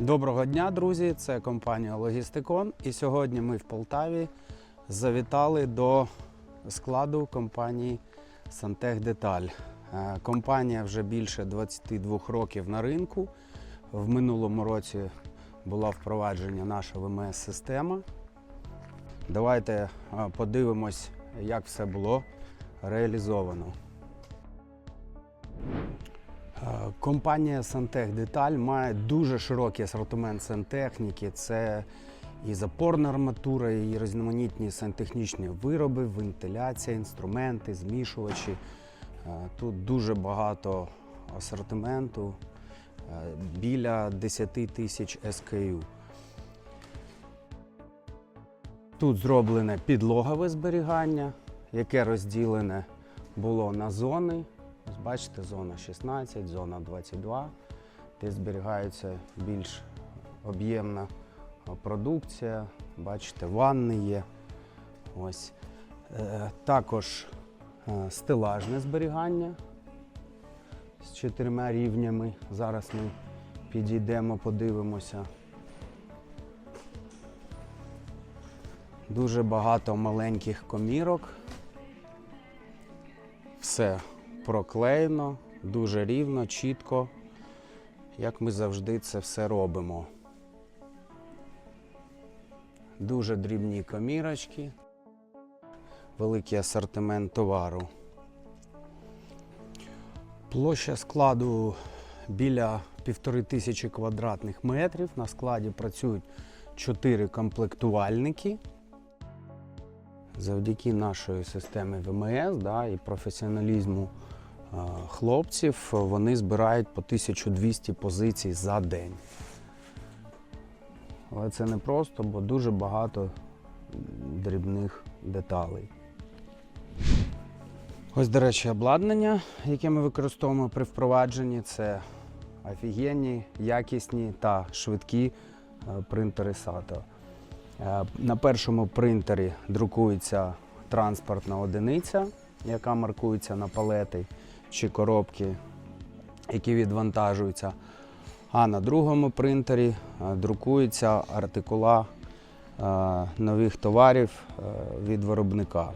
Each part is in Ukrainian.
Доброго дня, друзі! Це компанія Логістикон. І сьогодні ми в Полтаві завітали до складу компанії Сантех Деталь. Е, Компанія вже більше 22 років на ринку. В минулому році була впроваджена наша ВМС-система. Давайте е, подивимось, як все було реалізовано. Е, Компанія Сантех Деталь має дуже широкий асортимент сантехніки. Це і запорна арматура, і різноманітні сантехнічні вироби, вентиляція, інструменти, змішувачі. Е, Тут дуже багато асортименту, е, біля 10 тисяч SKU. Тут зроблене підлогове зберігання, яке розділене було на зони. Ось бачите, зона 16, зона 22, де зберігається більш об'ємна продукція. Бачите, ванни є. Ось. Е, також е, стелажне зберігання з чотирма рівнями. Зараз ми підійдемо, подивимося. Дуже багато маленьких комірок. Все проклеєно, дуже рівно, чітко, як ми завжди це все робимо. Дуже дрібні комірочки, великий асортимент товару. Площа складу біля півтори тисячі квадратних метрів. На складі працюють чотири комплектувальники. Завдяки нашої системі ВМС да, і професіоналізму хлопців вони збирають по 1200 позицій за день. Але це не просто, бо дуже багато дрібних деталей. Ось, до речі, обладнання, яке ми використовуємо при впровадженні, це офігенні, якісні та швидкі е, принтери SATO. Е, На першому принтері друкується транспортна одиниця, яка маркується на палети чи коробки, які відвантажуються. А на другому принтері е, друкуються артикула е, нових товарів е, від виробника.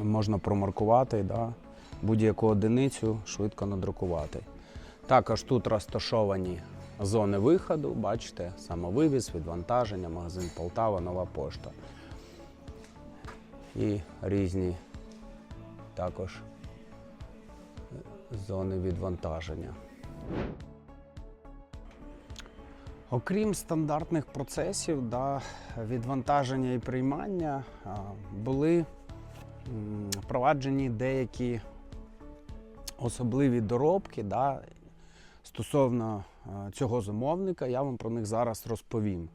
Можна промаркувати да, будь-яку одиницю, швидко надрукувати. Також тут розташовані зони виходу, бачите, самовивіз, відвантаження, магазин Полтава, нова пошта. І різні також зони відвантаження. Окрім стандартних процесів да, відвантаження і приймання, були впроваджені деякі особливі доробки да, стосовно цього замовника, я вам про них зараз розповім.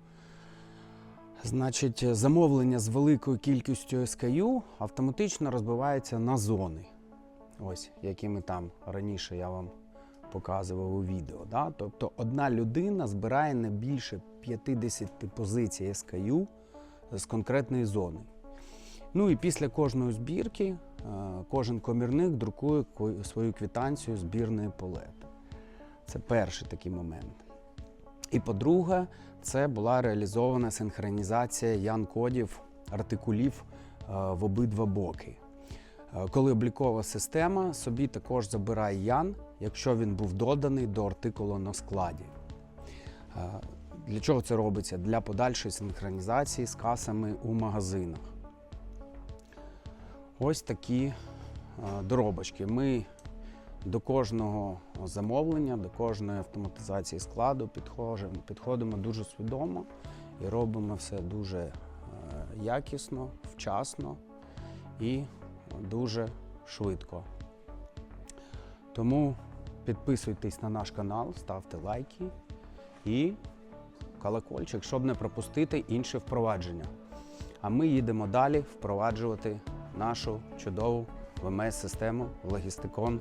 Значить, замовлення з великою кількістю SKU автоматично розбивається на зони. Ось, які ми там раніше я вам показував у відео. Да? Тобто одна людина збирає не більше 50 позицій SKU з конкретної зони. Ну і після кожної збірки е, кожен комірник друкує свою квитанцію збірної полети. Це перший такий момент. І по-друге, це була реалізована синхронізація ян-кодів артикулів е, в обидва боки. Е, Коли облікова система собі також забирає ян, якщо він був доданий до артикулу на складі. Е, Для чого це робиться? Для подальшої синхронізації з касами у магазинах. Ось такі е, доробочки. Ми до кожного замовлення, до кожної автоматизації складу підходимо, дуже свідомо і робимо все дуже якісно, вчасно і дуже швидко. Тому підписуйтесь на наш канал, ставте лайки і колокольчик, щоб не пропустити інші впровадження. А ми їдемо далі впроваджувати нашу чудову ВМС-систему Логістикон